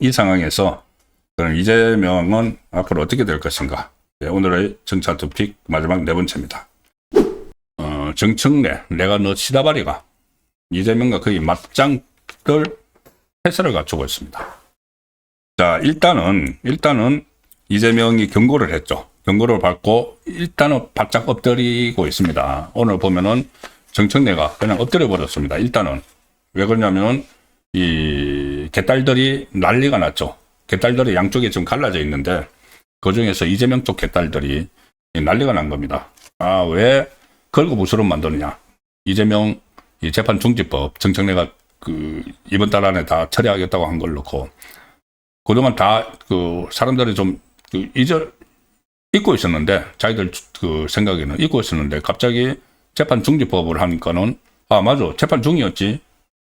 이 상황에서 그럼 이재명은 앞으로 어떻게 될 것인가? 네, 오늘의 정차 토픽 마지막 네 번째입니다. 어, 정청래, 내가 너 시다바리가 이재명과 거의 맞짱을 해설을 갖추고 있습니다. 자, 일단은, 일단은 이재명이 경고를 했죠. 경고를 받고 일단은 바짝 엎드리고 있습니다. 오늘 보면은 정청래가 그냥 엎드려 버렸습니다. 일단은. 왜 그러냐면 이 개딸들이 난리가 났죠. 개딸들이 양쪽에 지금 갈라져 있는데 그 중에서 이재명 쪽 개딸들이 난리가 난 겁니다. 아, 왜 걸고 부스럼 만드느냐. 이재명 이 재판 중지법 정청래가 그 이번 달 안에 다 처리하겠다고 한 걸 놓고 그동안 다 그 사람들이 좀 그 잊어 잊고 있었는데 자기들 그 생각에는 잊고 있었는데 갑자기 재판 중지법을 하니까는 아 맞아 재판 중이었지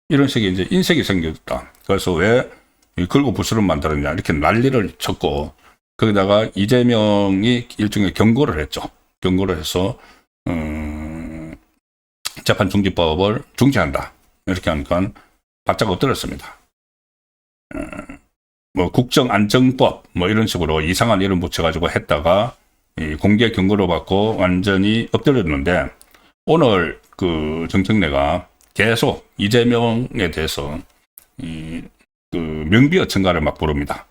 이런 식의 이제 인색이 생겼다. 그래서 왜이 긁고 부스럼 만들었냐 이렇게 난리를 쳤고 거기다가 이재명이 일종의 경고를 했죠. 경고를 해서 음, 재판 중지법을 중지한다 이렇게 하니까 바짝 엎드렸습니다. 음, 뭐 국정 안정법 뭐 이런 식으로 이상한 이름 붙여가지고 했다가 이 공개 경고를 받고 완전히 엎드렸는데 오늘 그 정청래가 계속 이재명에 대해서 이, 그 명비어 청가를 막 부릅니다.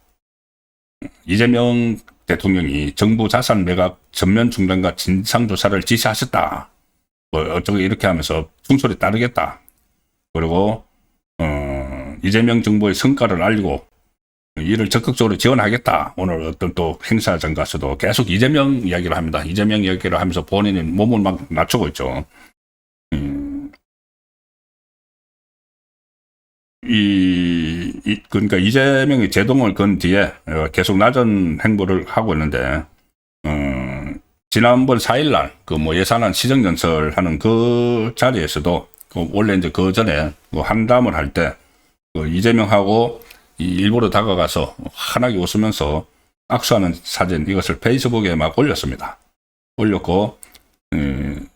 이재명 대통령이 정부 자산 매각 전면 중단과 진상 조사를 지시하셨다. 뭐 어쩌고 이렇게 하면서 충소리 따르겠다. 그리고 어, 이재명 정부의 성과를 알리고 이를 적극적으로 지원하겠다. 오늘 어떤 또 행사장 가서도 계속 이재명 이야기를 합니다. 이재명 이야기를 하면서 본인이 몸을 막 낮추고 있죠. 음, 이, 이- 그러니까 이재명이 제동을 건 뒤에 어, 계속 낮은 행보를 하고 있는데, 어, 지난번 4일날 그 뭐 예산안 시정연설 하는 그 자리에서도 그 원래 이제 그 전에 뭐 한담을 할 때 그 이재명하고 이 일부러 다가가서 환하게 웃으면서 악수하는 사진 이것을 페이스북에 막 올렸습니다. 올렸고 음,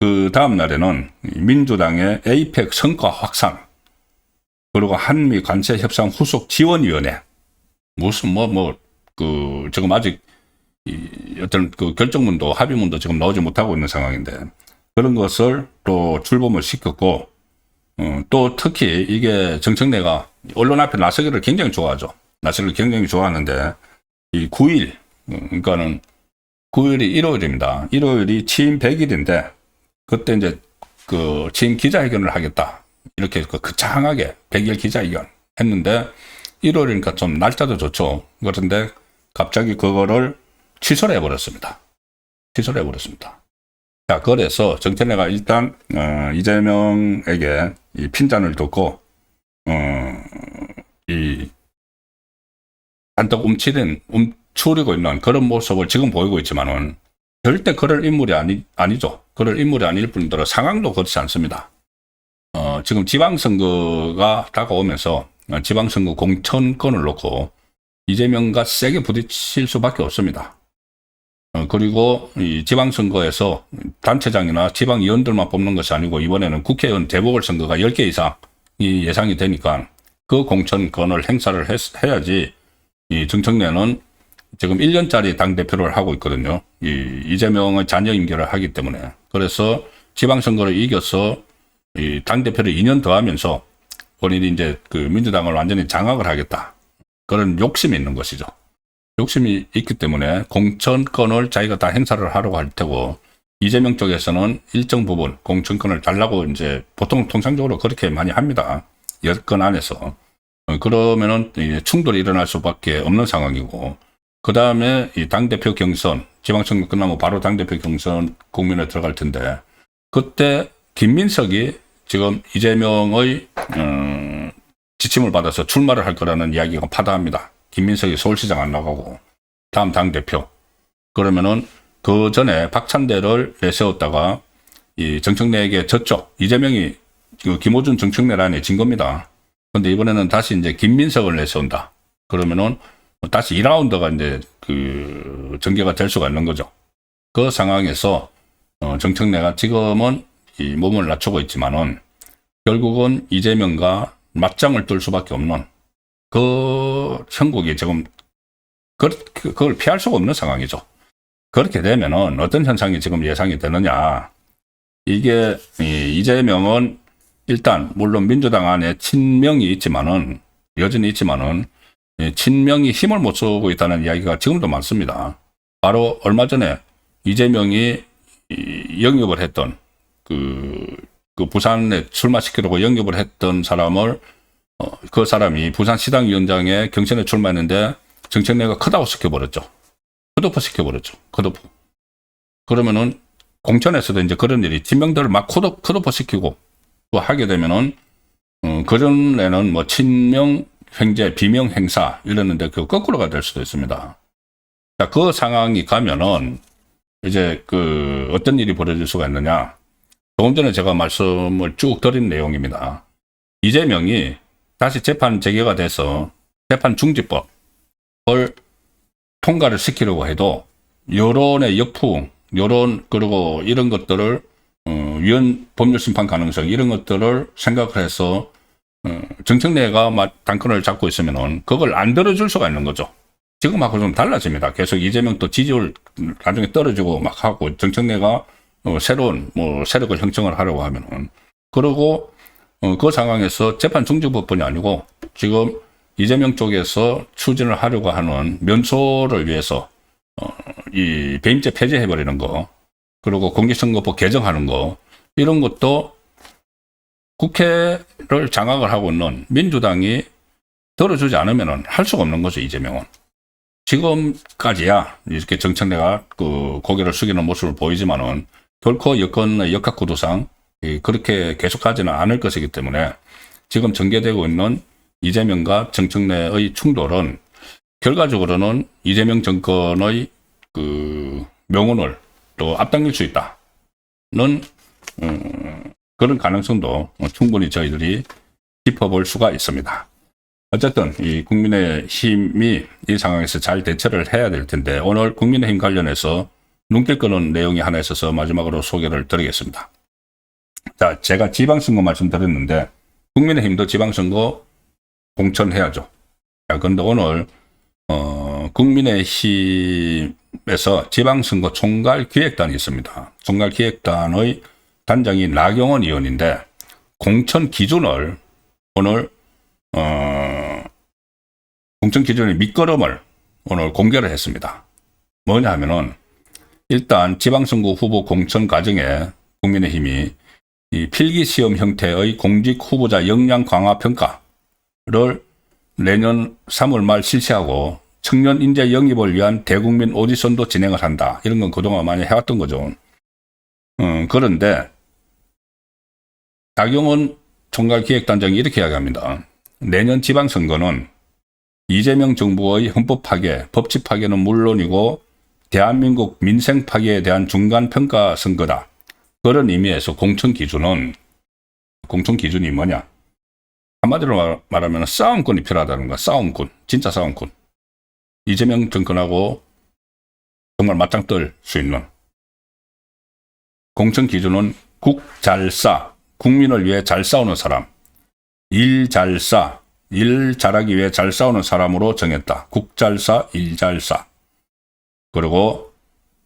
그 다음 날에는 민주당의 에이펙 성과 확산 그리고 한미 관세 협상 후속 지원위원회 무슨 뭐 뭐 그 지금 아직 이 어떤 그 결정문도 합의문도 지금 나오지 못하고 있는 상황인데 그런 것을 또 출범을 시켰고 어, 또 특히 이게 정청래가 언론 앞에 나서기를 굉장히 좋아하죠. 나서기를 굉장히 좋아하는데 이 9일 어, 그러니까는 9일이 일요일입니다. 일요일이 취임 100일인데 그때 이제 그 취임 기자회견을 하겠다. 이렇게 그 거창하게 100일 기자회견 했는데 일요일이니까 좀 날짜도 좋죠. 그런데 갑자기 그거를 취소를 해버렸습니다. 취소를 해버렸습니다. 자, 그래서 정태래가 일단 어, 이재명에게 이 핀잔을 줬고 어, 이 한턱 움츠린 움츠리고 있는 그런 모습을 지금 보이고 있지만은 절대 그럴 인물이 아니 아니죠. 그럴 인물이 아닐 뿐더러 상황도 그렇지 않습니다. 어, 지금 지방선거가 다가오면서 어, 지방선거 공천권을 놓고 이재명과 세게 부딪힐 수밖에 없습니다. 어, 그리고 이 지방선거에서 단체장이나 지방위원들만 뽑는 것이 아니고 이번에는 국회의원 재보궐선거가 10개 이상이 예상이 되니까 그 공천권을 행사를 했- 해야지 이 정청래는 지금 1년짜리 당대표를 하고 있거든요. 이 이재명의 자녀 임기를 하기 때문에. 그래서 지방선거를 이겨서 이 당대표를 2년 더 하면서 본인이 이제 그 민주당을 완전히 장악을 하겠다. 그런 욕심이 있는 것이죠. 욕심이 있기 때문에 공천권을 자기가 다 행사를 하려고 할 테고 이재명 쪽에서는 일정 부분 공천권을 달라고 이제 보통 통상적으로 그렇게 많이 합니다. 여건 안에서. 어, 그러면은 충돌이 일어날 수밖에 없는 상황이고 그 다음에 이 당대표 경선 지방선거 끝나면 바로 당 대표 경선 국면에 들어갈 텐데 그때 김민석이 지금 이재명의 음, 지침을 받아서 출마를 할 거라는 이야기가 파다합니다. 김민석이 서울시장 안 나가고 다음 당 대표 그러면은 그 전에 박찬대를 내세웠다가 이 정청래에게 졌죠. 이재명이 그 김호준 정청래란에 진 겁니다. 근데 이번에는 다시 이제 김민석을 내세운다. 그러면은 다시 2라운드가 이제 그 전개가 될 수가 있는 거죠. 그 상황에서 어, 정청래가 지금은 이 몸을 낮추고 있지만은 결국은 이재명과 맞짱을 뜰 수밖에 없는 그 형국이 지금 그, 그- 그걸 피할 수가 없는 상황이죠. 그렇게 되면은 어떤 현상이 지금 예상이 되느냐. 이게 이 이재명은 일단 물론 민주당 안에 친명이 있지만은 여전히 있지만은 이 친명이 힘을 못 쓰고 있다는 이야기가 지금도 많습니다. 바로 얼마 전에 이재명이 이 영입을 했던 그, 그 부산에 출마시키려고 영입을 했던 사람을 어, 그 사람이 부산 시당 위원장에 경선에 출마했는데 정책내가 컷아웃 시켜버렸죠. 컷오프 시켜버렸죠. 컷오프. 그러면은 공천에서도 이제 그런 일이 친명들을 막 컷오프 시키고 또 하게 되면은 어, 그전에는 뭐 친명 횡재, 비명 행사 이랬는데 그 거꾸로가 될 수도 있습니다. 자, 그 상황이 가면은 이제 그 어떤 일이 벌어질 수가 있느냐. 조금 전에 제가 말씀을 쭉 드린 내용입니다. 이재명이 다시 재판 재개가 돼서 재판 중지법을 통과를 시키려고 해도 여론의 역풍, 여론 그리고 이런 것들을 어, 위헌 법률 심판 가능성 이런 것들을 생각을 해서 어, 정청래가 막 당권을 잡고 있으면은 그걸 안 들어줄 수가 있는 거죠. 지금하고 좀 달라집니다. 계속 이재명 또 지지율 나중에 떨어지고 막 하고 정청래가 어, 새로운 뭐 세력을 형성을 하려고 하면은 그러고 어, 그 상황에서 재판 중지법뿐이 아니고 지금 이재명 쪽에서 추진을 하려고 하는 면소를 위해서 어, 이 배임죄 폐지해버리는 거 그리고 공직선거법 개정하는 거 이런 것도 국회를 장악을 하고 있는 민주당이 들어주지 않으면 할 수가 없는 거죠 이재명은. 지금까지야 이렇게 정청래가 그 고개를 숙이는 모습을 보이지만은 결코 여건의 역학구도상 이 그렇게 계속하지는 않을 것이기 때문에 지금 전개되고 있는 이재명과 정청래의 충돌은 결과적으로는 이재명 정권의 그 명운을 또 앞당길 수 있다는 음, 그런 가능성도 충분히 저희들이 짚어볼 수가 있습니다. 어쨌든 이 국민의 힘이 이 상황에서 잘 대처를 해야 될 텐데 오늘 국민의힘 관련해서 눈길 끄는 내용이 하나 있어서 마지막으로 소개를 드리겠습니다. 자, 제가 지방선거 말씀드렸는데 국민의힘도 지방선거 공천해야죠. 자, 그런데 오늘 어, 국민의힘에서 지방선거 총괄 기획단이 있습니다. 총괄 기획단의 단장이 나경원 의원인데 공천 기준을 오늘 어, 공천 기준의 밑거름을 오늘 공개를 했습니다. 뭐냐 하면은 일단 지방선거 후보 공천 과정에 국민의힘이 이 필기시험 형태의 공직 후보자 역량 강화 평가를 내년 3월 말 실시하고 청년 인재 영입을 위한 대국민 오디션도 진행을 한다. 이런 건 그동안 많이 해왔던 거죠. 음, 그런데 나경원 총괄기획단장이 이렇게 이야기합니다. 내년 지방선거는 이재명 정부의 헌법 파괴, 법치 파괴는 물론이고 대한민국 민생 파괴에 대한 중간 평가 선거다. 그런 의미에서 공천 기준은 공천 기준이 뭐냐? 한마디로 말- 말하면 싸움꾼이 필요하다는 거야. 싸움꾼, 진짜 싸움꾼. 이재명 정권하고 정말 맞짱 뜰 수 있는 공천 기준은 국 잘 싸, 국민을 위해 잘 싸우는 사람, 일 잘 싸, 일 잘하기 위해 잘 싸우는 사람으로 정했다. 국 잘 싸, 일 잘 싸. 그리고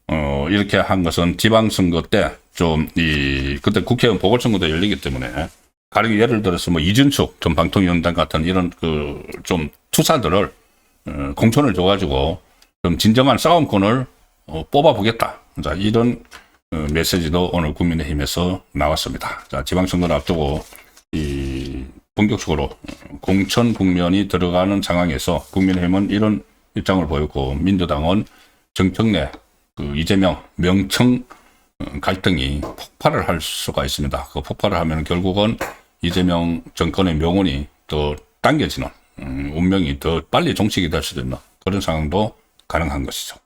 어, 이렇게 한 것은 지방선거 때 좀 이 그때 국회의원 보궐선거도 열리기 때문에 가령 예를 들어서 뭐 이준숙 전 방통위원장 같은 이런 그 좀 투사들을 어, 공천을 줘가지고 좀 진정한 싸움꾼을 어, 뽑아보겠다. 자 이런 어, 메시지도 오늘 국민의힘에서 나왔습니다. 자 지방선거를 앞두고 이 본격적으로 어, 공천 국면이 들어가는 상황에서 국민의힘은 이런 입장을 보였고 민주당은 정청래 그 이재명 명청 어, 갈등이 폭발을 할 수가 있습니다. 그 폭발을 하면 결국은 이재명 정권의 명운이 더 당겨지는 음, 운명이 더 빨리 종식이 될 수도 있는 그런 상황도 가능한 것이죠.